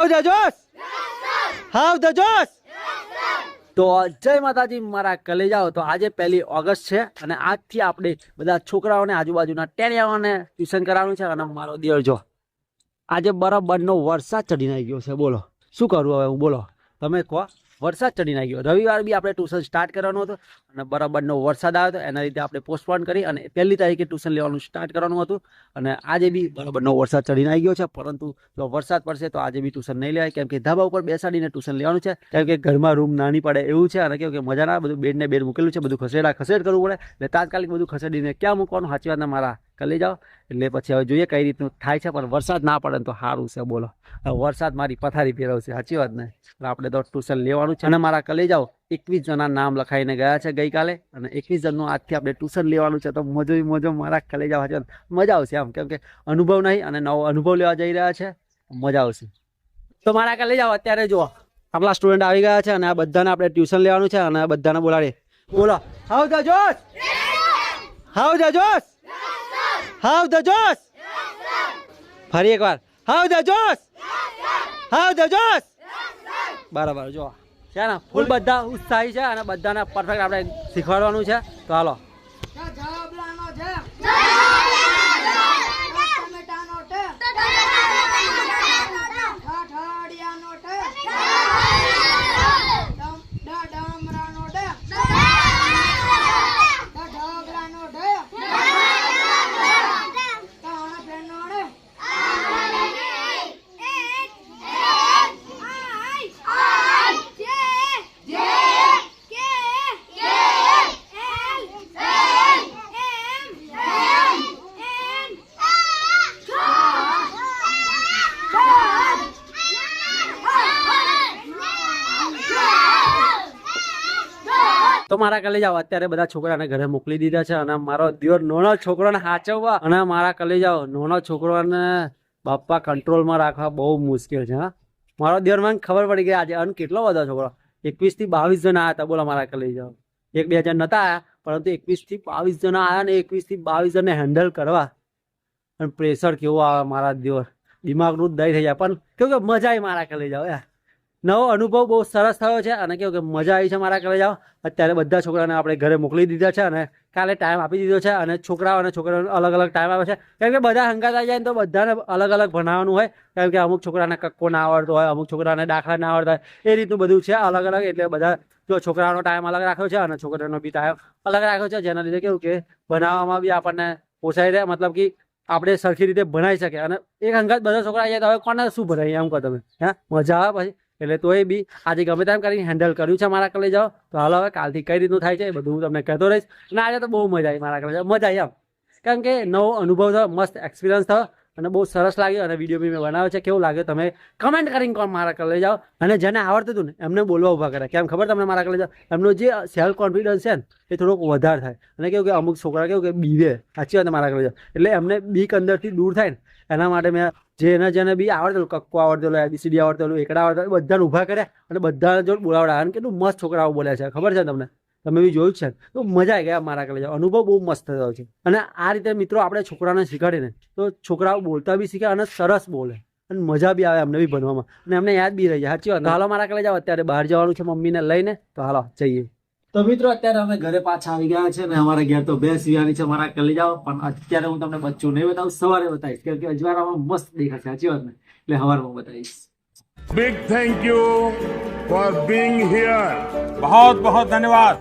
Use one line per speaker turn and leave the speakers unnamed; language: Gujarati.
How the Josh. How the જોશ. તો જય માતાજી, મારા કલેજાઓ. તો આજે પહેલી ઓગસ્ટ છે અને આજથી આપણે બધા છોકરાઓને આજુબાજુના ટેણિયાઓને ટ્યુશન કરાવવાનું છે અને મારો દિયર જો, આજે બરાબરનો વરસાદ ચડીને આવી ગયો છે. બોલો, શું કરું હવે હું? બોલો, તમે કહો. વરસાદ ચડીને આવી રવિવાર બી આપણે ટ્યુશન સ્ટાર્ટ કરવાનું હતું અને બરાબરનો વરસાદ આવ્યો હતો, એના લીધે આપણે પોસ્ટપોન કરી અને પહેલી તારીખે ટ્યુશન લેવાનું સ્ટાર્ટ કરવાનું હતું. અને આજે બી બરાબરનો વરસાદ ચડીને આવી ગયો છે, પરંતુ જો વરસાદ પડશે તો આજે બી ટ્યુશન નહીં લેવાય. કેમ કે ધાબા ઉપર બેસાડીને ટ્યુશન લેવાનું છે. કેમ કે ઘરમાં રૂમ નાની પડે એવું છે અને કેવું કે મજા ના બધું બેડને બેડ મૂકેલું છે, બધું ખસેડા ખસેડ કરવું પડે. એટલે તાત્કાલિક બધું ખસેડીને ક્યાં મૂકવાનું? સાચી વાત મારા કરી જાઓ. એટલે પછી હવે જોઈએ કઈ રીતનું થાય છે પણ વરસાદ ના પડે તો સારું છે બોલો. વરસાદ મારી પથારી ફેરવશે સાચી વાત ને? એટલે આપણે તો ટ્યુશન લેવાનું છે. અને મારા કલે જાઓ. એકવીસ જણા નામ લખાઈને ગયા છે ગઈકાલે અને એકવીસ જણનું આજથી આપણે ટ્યુશન લેવાનું છે તો મજો મજો મારા કલે જાઓ સાચી મજા આવશે આમ કેમ કે અનુભવ નહીં અને નવો અનુભવ લેવા જઈ રહ્યા છે મજા આવશે. તો મારા કલે જાઓ અત્યારે જુઓ. આપણા સ્ટુડન્ટ આવી ગયા છે અને આ બધાને આપણે ટ્યુશન લેવાનું છે અને બધાને બોલાડીએ. બોલો. હાઉ જોશ? હાઉ ધ જોશ? હાઉ ધ જોશ ફરી એકવાર. હાઉ ધ જોશ હાઉ ધ જોશ બરાબર જો છે ને ફૂલ બધા ઉત્સાહી છે અને બધાને પરફેક્ટ આપણે શીખવાડવાનું છે. તો હાલો
જબલાનો છે ટમેટાનો છે ઠઠડિયાનો છે ડમ- ડ- ડામરાનો છે ઢગલાનો છે તાણફેણનો છે
તો મારા કલેજાઓ અત્યારે બધા છોકરાને ઘરે મોકલી દીધા છે અને મારો દિયોર નાનો છોકરાને સાચવવા અને મારા કલેજાઓ નાનો છોકરાને બાપા કંટ્રોલમાં રાખવા બહુ મુશ્કેલ છે, હા. મારો દિયોર મને ખબર પડી ગઈ આજે અન કેટલો બધો છોકરો. એકવીસથી બાવીસ જણા આવ્યા હતા. બોલો મારા કલેજાઓ એક બે હજાર નતા આવ્યા પરંતુ એકવીસથી બાવીસ જણા આવ્યા ને એકવીસથી બાવીસ જણને હેન્ડલ કરવા. અને પ્રેશર કેવું આવે મારા દિયોર દિમાગનું દય થઈ જાય. પણ કેવું કે મજા આવી મારા કલેજાઓ યાર નવો અનુભવ બહુ સરસ થયો છે. અને કેવું કે મજા આવી છે મારા ઘરે જાઓ. અત્યારે બધા છોકરાને આપણે ઘરે મોકલી દીધા છે અને કાલે ટાઈમ આપી દીધો છે અને છોકરાઓ અને છોકરાઓને અલગ અલગ ટાઈમ આવે છે. કેમ કે બધા હંગાત આવી જાય તો બધાને અલગ અલગ ભણાવવાનું હોય. કેમ કે અમુક છોકરાને કક્કો ના આવડતો હોય, અમુક છોકરાને દાખલા ના આવડતા હોય. એ રીતનું બધું છે અલગ અલગ. એટલે બધા જો છોકરાઓનો ટાઈમ અલગ રાખ્યો છે અને છોકરાનો બી ટાઈમ અલગ રાખ્યો છે. જેના લીધે કેવું કે ભણાવવામાં બી આપણને પોસાઈ રહે. મતલબ કે આપણે સરખી રીતે ભણાઈ શકે અને એક હંગાત બધા છોકરા આવી જાય તો હવે કોને શું ભણાવીએ? એમ કહો તમે. હા? મજા આવે પછી. એટલે તોય બી આજે ગમે તેમ કરીને હેન્ડલ કર્યું છે મારા કલે જાઓ તો હાલ હવે કાલથી કઈ રીતનું થાય છે એ બધું હું તમને કહેતો રહીશ. અને આજે તો બહુ મજા આવી મારા કલે મજા આવી એમ. કારણ કે નવો અનુભવ થયો, મસ્ત એક્સપિરિયન્સ થયો. અને બહુ સરસ લાગ્યું અને વીડિયો બી મેં બનાવ્યો છે. કેવું લાગ્યું તમે કમેન્ટ કરીને કોણ મારા કલે જાઓ. અને જેને આવડતું હતું ને, એમને બોલવા ઊભા કરે કેમ ખબર તમને મારા કલે જાઓ? એમનો જે સેલ્ફ કોન્ફિડન્સ છે ને, એ થોડોક વધારે થાય. અને કેવું કે અમુક છોકરા કેવું કે બીવે. સાચી વાત મારા કલે જાઓ? એટલે એમને બીક અંદરથી દૂર થાય ને, એના માટે મેં જેને જેને બી આવડતું કક્કો આવડતો એબીસીડી આવડતેલું, એકડા આવડતો બધાને ઊભા કર્યા અને બધાને જો બોલાવડા અને કેટલું મસ્ત છોકરાઓ બોલ્યા છે. ખબર છે તમને? તમે બી જોયું છે. તો મજા આવી ગયા મારા કલેજ અનુભવ બહુ મસ્ત થયો છે. અને આ રીતે મિત્રો આપણે છોકરાને શીખવાડીને તો છોકરાઓ બોલતા બી શીખે અને સરસ બોલે. અને મજા બી આવે અમને બી ભણવામાં. અને અમને યાદ બી રહી જાય. સાચી વાત. હાલો મારા કલેજ અત્યારે બહાર જવાનું છે મમ્મીને લઈને. તો હાલો જઈએ. તો મિત્રો અત્યારે અમે ઘરે પાછા આવી ગયા છે ને અમારા ઘેર તો બે સીવાની છે મારા કરી જાઓ. પણ અત્યારે હું તમને બચ્ચું નહીં બતાવું સવારે બતાવીશ. કેમ કે અજવાળામાં મસ્ત દેખાશે સાચી વાત ને? એટલે સવારમાં બતાવીશ.
Big thank you for being here
બહુત બહુત ધન્યવાદ.